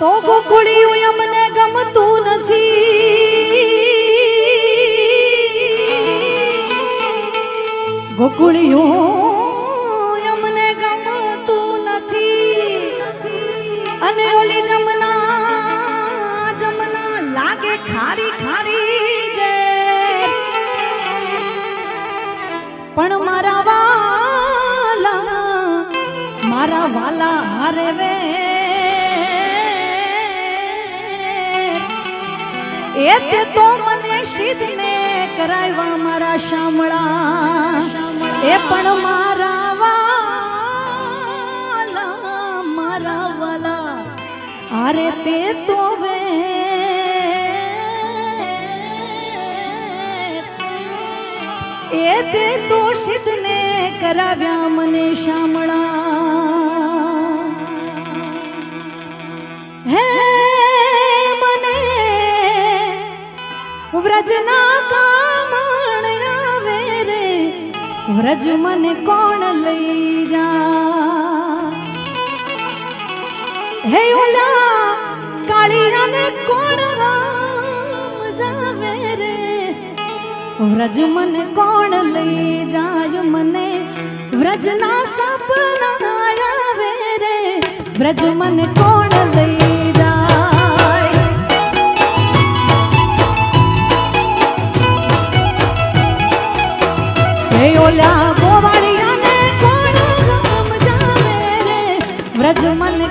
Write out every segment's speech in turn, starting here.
તો ગોકુળિયું અમને ગમતું નથી. ગોકુળિયું અમને ગમતું નથી. અને ઓલી જમના જમના લાગે ખારી ખારી જે. પણ મારા વાલા મારા વાલા હારે વે. એ તે તો મને સિદ્ધને કરાવ્યા મારા શામળા. એ પણ મારા વાલા મારા વાલા. અરે તે તો વે. એ તે તો સિદ્ધને કરાવ્યા મને શામળા. વ્રજના કામણ આવે રે. વ્રજ મને કોણ લઈ જા હે ઓલા કાળીયાને કોણ જાવે રે? વ્રજ મને કોણ લઈ જાય? મને વ્રજના સપના આવે રે. વ્રજ મને કોણ લઈ ઓલા ગોવાળિયાને કોણ સમજાવે રે? વ્રજ મને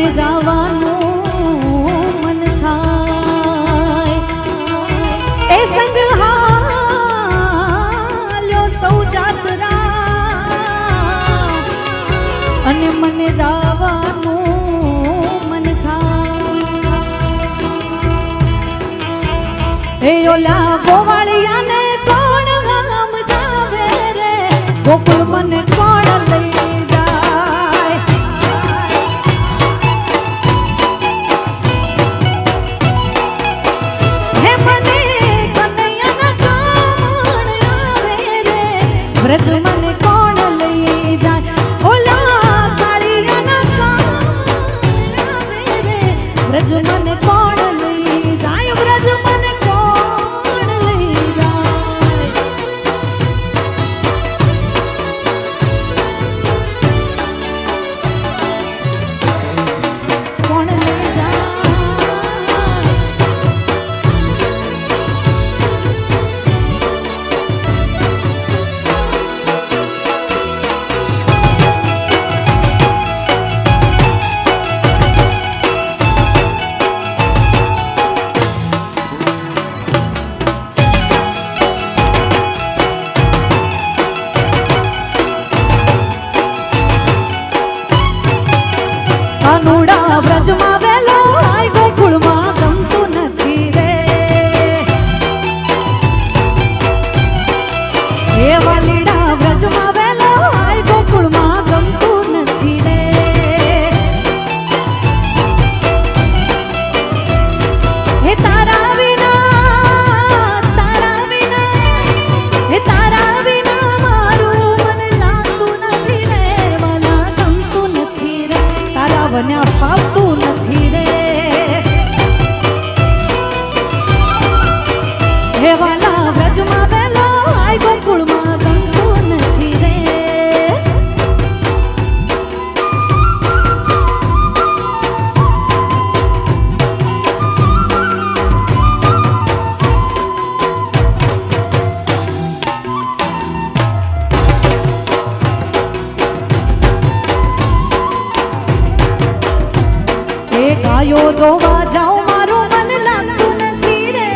મને જવાનું મન થાય. એ સંગ હાલ્યો સૌ જાતરા અને મને જવાનું ઓલા ગોવાળિયાને કોણ ગામ જાવે રે? ગોકુળ મને ગાયો દોવા જાઓ મારું મન લાગતું નથી રે.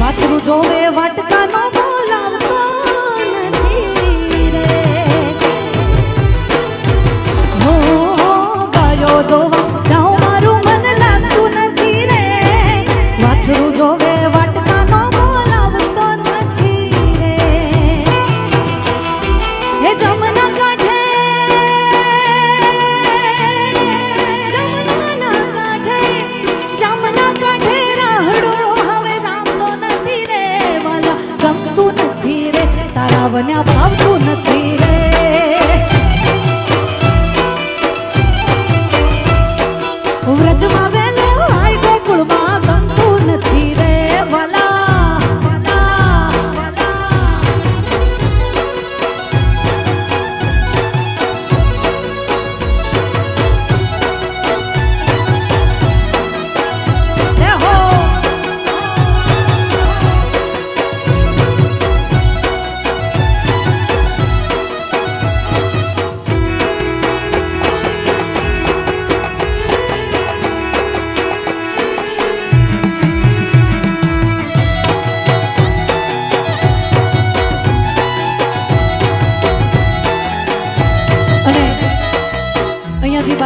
વાછરું જોવે વાટકાનો રે તારા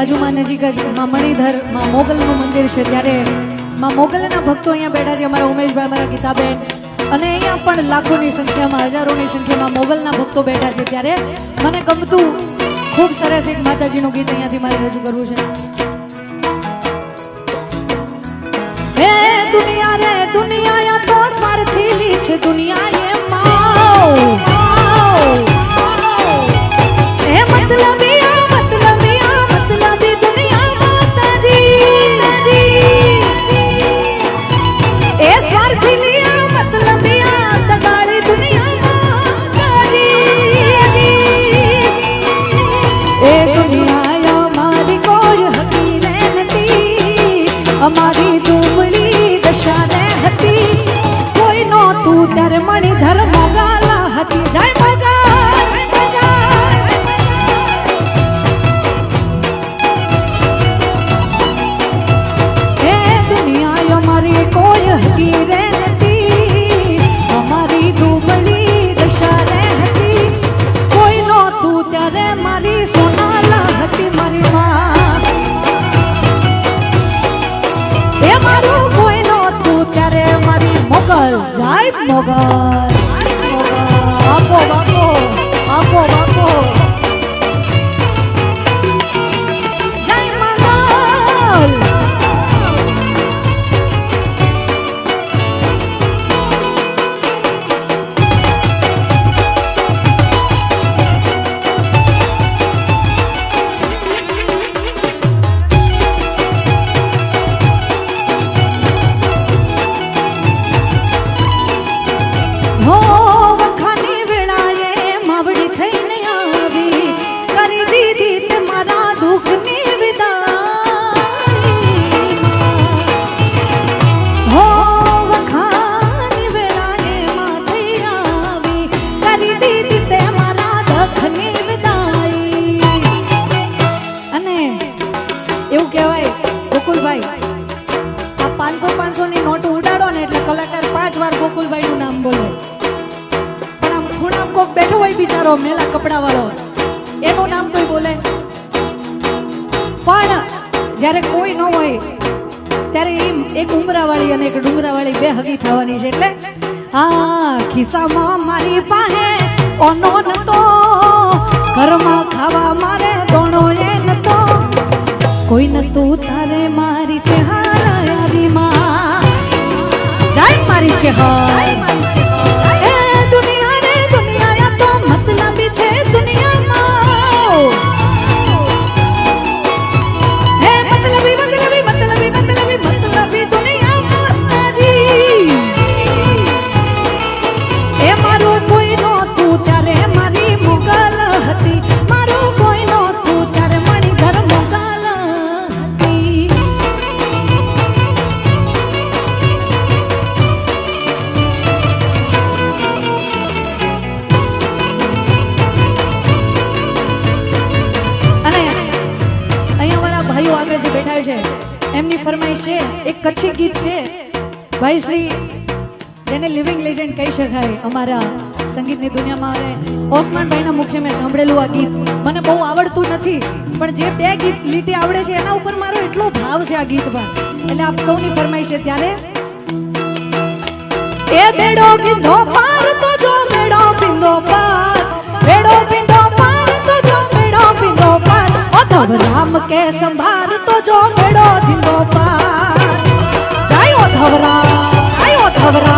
બાજુમાં નજીક જ માં મણિધર, માં મોગલનું મંદિર છે ત્યારે માં મોગલના ભક્તો અહીંયા બેઠા છે અમારા ઉમેશભાઈ, અમારા ગીતાબેન અને અહીંયા પણ લાખોની સંખ્યામાં, હજારોની સંખ્યામાં મોગલના ભક્તો બેઠા છે ત્યારે મને ગમતું, ખૂબ સરસ એક માતાજીનું ગીત અહીંયાથી મારે રજૂ કરવું છે. હે દુનિયા રે દુનિયા તો સ્વાર્થી લી છે દુનિયા એ માઓ પાંચસો પાંચસો ની નોટ ઉડાડો ને એટલે કલાકાર પાંચ વાર ગોકુલભાઈ નું નામ બોલે. પણ આમ ખૂણામ કોક બેઠો હોય બિચારો, મેલા કપડા વાળો એનું નામ કોઈ બોલે? પણ જ્યારે કોઈ ન હોય, ત્યારે એમ એક ઉમરાવાળી અને એક ડુંગરાવાળી બે હગી થવાની છે એટલે, આ ખિસ્સામાં મારી પાસે ઓનો નતો, ઘરમાં ખાવા મારે દોણો એ નતો. કોઈ નતું તારે જાય મારી ભાઈ શ્રી, જેને લિવિંગ લેજન્ડ કહી શકાય, અમારા સંગીતની દુનિયામાં અને ઓસમાનભાઈના મુખ્ય મેં સાંભળેલું આ ગીત. મને બહુ આવડતું નથી, પણ જે બે ગીત લીટી આવડે છે, એના ઉપર મારો એટલો ભાવ છે આ ગીત પર. એટલે આપ સૌની ફરમાઈ છે ત્યારે, એ બેડો બિંદો પાર તો જો બેડો બિંદો પાર, બેડો બિંદો પાર તો જો બેડો બિંદો પાર ઓ ધવ કે સંભાર તો જો બેડો બિંદો પાર. જાય ઓ ધવ அவரா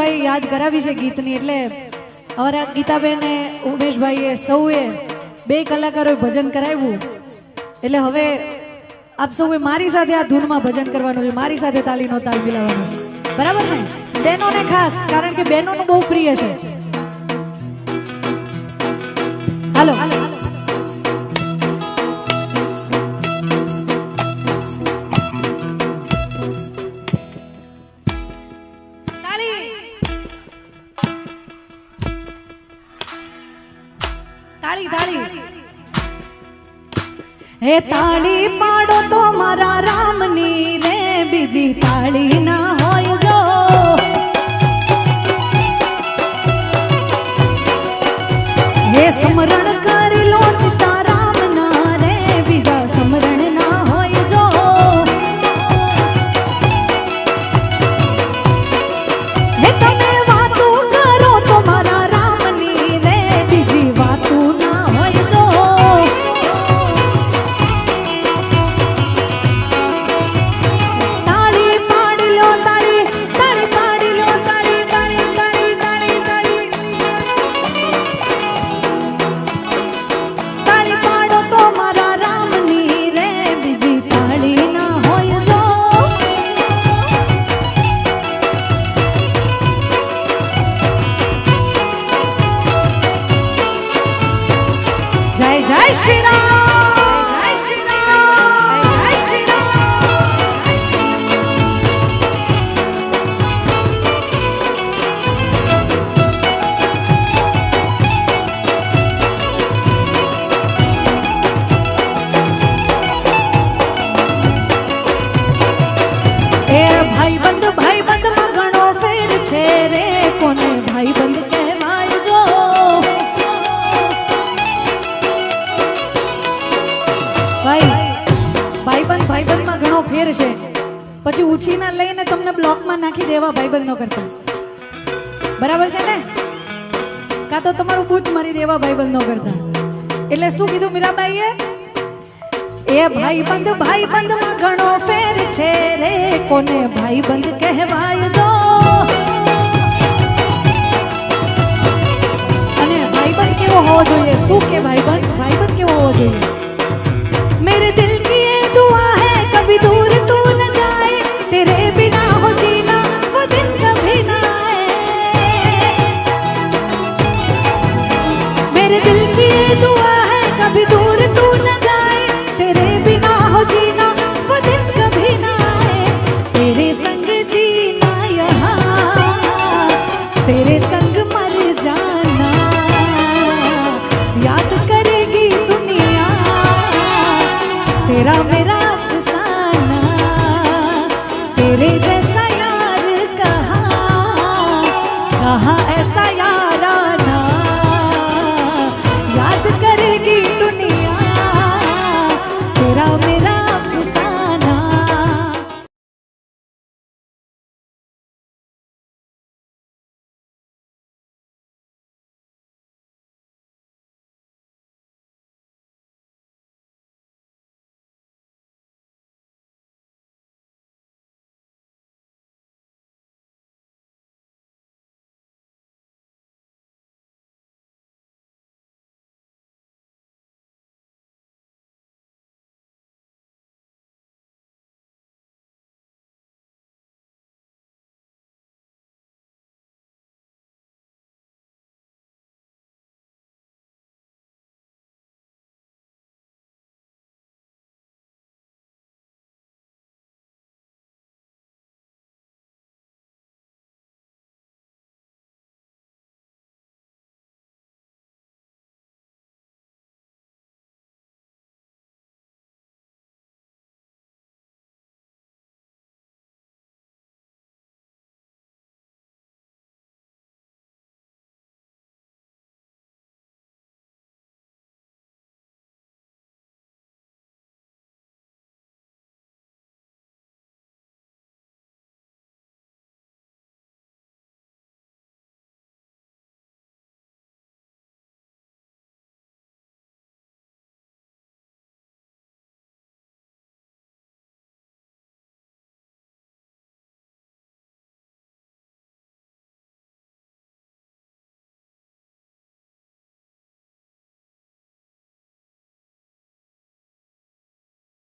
કલ્પેશભાઈ યાદ કરાવી છે ગીતની એટલે અમારા ગીતાબેને ઉમેશભાઈએ સૌએ બે કલાકારોએ ભજન કરાવ્યું. એટલે હવે આપ સૌએ મારી સાથે આ ધૂનમાં ભજન કરવાનું છે, મારી સાથે તાલીનો તાલ મિલાવવાનો બરાબર ને? બહેનોને ખાસ, કારણ કે બહેનોનું બહુ પ્રિય છે. હાલો. તાળી છે રે કોને ભાઈબંધ કહેવાય જો? ભાઈ, ભાઈબંધ ભાઈબંધમાં ઘણો ફેર છે. પછી ઉછીના લઈને તમને બ્લોકમાં નાખી દેવા ભાઈબંધ નો કરતા. બરાબર છે ને? કાં તો તમારું બૂટ મારી દેવા ભાઈબંધ નો કરતા. એટલે શું કીધું મીરાબાઈએ? એ ભાઈ બંધ ભાઈબંધમાં ઘણો ફેર છે રે કોને ભાઈ બંધ કહેવાય દો ભાઈબંધ કેવો હોવો જોઈએ? શું કે ભાઈબંધ? ભાઈબંધ કેવો હોવો જોઈએ? रहा ऐसा